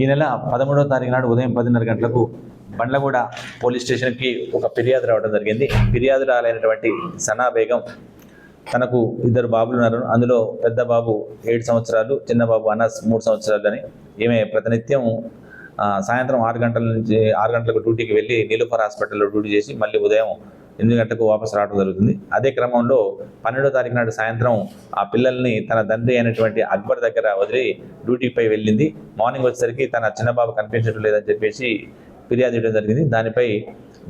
ఈ నెల పదమూడవ తారీఖు నాడు ఉదయం పదిన్నర గంటలకు బండ్లగూడ పోలీస్ స్టేషన్కి ఒక ఫిర్యాదు రావడం జరిగింది. ఫిర్యాదు రాలైనటువంటి సనా బేగం తనకు ఇద్దరు బాబులు ఉన్నారు. అందులో పెద్ద బాబు ఏడు సంవత్సరాలు చిన్న బాబు అనస్ మూడు సంవత్సరాలు అని ఈమె ప్రతినిత్యం సాయంత్రం ఆరు గంటల నుంచి ఆరు గంటలకు డ్యూటీకి వెళ్ళి నీలుఫర్ హాస్పిటల్లో డ్యూటీ చేసి మళ్ళీ ఉదయం ఎనిమిది గంటలకు వాపసు రావడం జరుగుతుంది. అదే క్రమంలో పన్నెండో తారీఖు నాడు సాయంత్రం ఆ పిల్లల్ని తన తండ్రి అయినటువంటి అక్బర్ దగ్గర వదిలి డ్యూటీపై వెళ్ళింది. మార్నింగ్ వచ్చేసరికి తన చిన్నబాబు కనిపించడం లేదని చెప్పేసి ఫిర్యాదు చేయడం జరిగింది. దానిపై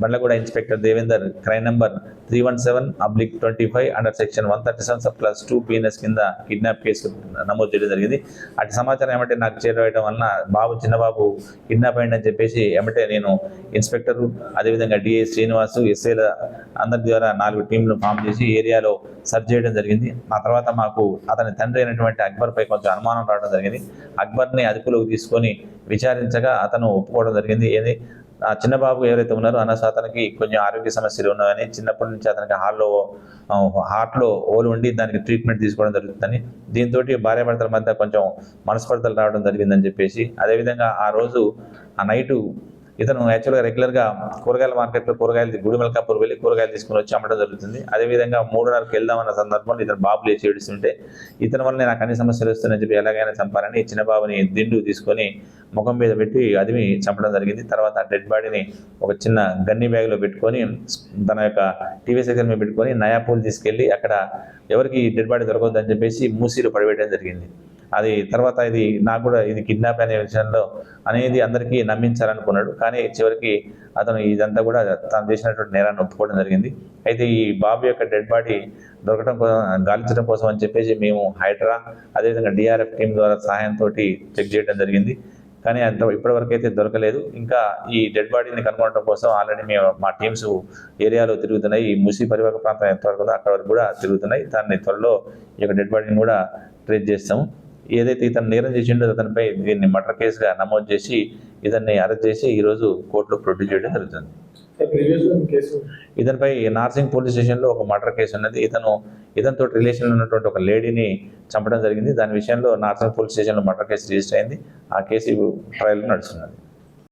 Bandlaguda inspector Devender crime number three one seven oblique twenty five under section one thirty seven sub plus two PNS కింద కిడ్నాప్ కేసు నమోదు చేయడం జరిగింది. అటు సమాచారం ఏమంటే నాకు చేరవేయడం వలన బాబు చిన్నబాబు కిడ్నాప్ అయిందని చెప్పేసి ఏమంటే నేను ఇన్స్పెక్టర్ అదేవిధంగా డిఏ శ్రీనివాసు ఎస్ఐల అందరి ద్వారా నాలుగు టీంలు ఫామ్ చేసి ఏరియాలో సర్చ్ చేయడం జరిగింది. ఆ తర్వాత మాకు అతని తండ్రి అయినటువంటి అక్బర్పై కొంచెం అనుమానం రావడం జరిగింది. అక్బర్ని అదుపులోకి తీసుకొని విచారించగా అతను ఒప్పుకోవడం జరిగింది. ఏది? ఆ చిన్న బాబు ఎవరైతే ఉన్నారో అనస్ అతనికి కొంచెం ఆరోగ్య సమస్యలు ఉన్నాయని చిన్నప్పటి నుంచి అతనికి హార్ట్లో హార్ట్లో ఓలు ఉండి దానికి ట్రీట్మెంట్ తీసుకోవడం జరుగుతుందని దీంతో భార్యాభర్తల మధ్య కొంచెం మనస్పర్ధలు రావడం జరిగిందని చెప్పేసి అదేవిధంగా ఆ రోజు ఆ నైటు ఇతను యాక్చువల్గా రెగ్యులర్గా కూరగాయల మార్కెట్లో కూరగాయలు గుడిమల్కాపూర్ వెళ్ళి కూరగాయలు తీసుకుని వచ్చి అమ్మడం జరుగుతుంది. అదేవిధంగా మూడున్నరకు వెళ్దామన్న సందర్భంలో ఇతను బాబు లేచి ఏడుస్తుంటే ఇతని వల్ల నాకు అన్ని సమస్యలు వస్తున్నాయని చెప్పి ఎలాగైనా చంపాలని చిన్న బాబుని దిండు తీసుకొని ముఖం మీద పెట్టి అదిమి చంపడం జరిగింది. తర్వాత డెడ్ బాడీని ఒక చిన్న గన్ని బ్యాగ్లో పెట్టుకొని తన యొక్క టీవీ సెక్షన్ మీద పెట్టుకొని నయాపూల్ తీసుకెళ్ళి అక్కడ ఎవరికి డెడ్ బాడీ దొరకవద్దని చెప్పేసి మూసీలో పడిపెట్టడం జరిగింది. అది తర్వాత ఇది నాకు కూడా ఇది కిడ్నాప్ అనే విషయంలో అనేది అందరికీ నమ్మించాలనుకున్నాడు. కానీ చివరికి అతను ఇదంతా కూడా తాను చేసినటువంటి నేరాన్ని ఒప్పుకోవడం జరిగింది. అయితే ఈ బాబు యొక్క డెడ్ బాడీ దొరకడం కోసం గాలించడం కోసం అని చెప్పేసి మేము హైడ్రా అదేవిధంగా డిఆర్ఎఫ్ టీం ద్వారా సహాయంతో చెక్ చేయడం జరిగింది. కానీ అంత ఇప్పటివరకు అయితే దొరకలేదు. ఇంకా ఈ డెడ్ బాడీని కనుగొనడం కోసం ఆల్రెడీ మేము మా టీమ్స్ ఏరియాలో తిరుగుతున్నాయి. ఈ ముసి పరివాహక ప్రాంతం ఎంతవరకు అక్కడ వరకు కూడా తిరుగుతున్నాయి. దాన్ని త్వరలో ఈ యొక్క డెడ్ బాడీని కూడా ట్రేస్ చేస్తాము. ఏదైతే ఇతను నేరం చేసిండో అతనిపై దీన్ని మర్డర్ కేసుగా నమోదు చేసి ఇతన్ని అరెస్ట్ చేసి ఈరోజు కోర్టులో ప్రొడ్యూస్ చేయడం జరుగుతుంది. ఇతనిపై నార్సింగ్ పోలీస్ స్టేషన్లో ఒక మర్డర్ కేసు ఉన్నది. ఇతను ఇతనితో రిలేషన్ ఉన్నటువంటి ఒక లేడీని చంపడం జరిగింది. దాని విషయంలో నార్సింగ్ పోలీస్ స్టేషన్లో మర్డర్ కేసు రిజిస్టర్ అయింది. ఆ కేసు ట్రయల్ నడుస్తున్నది.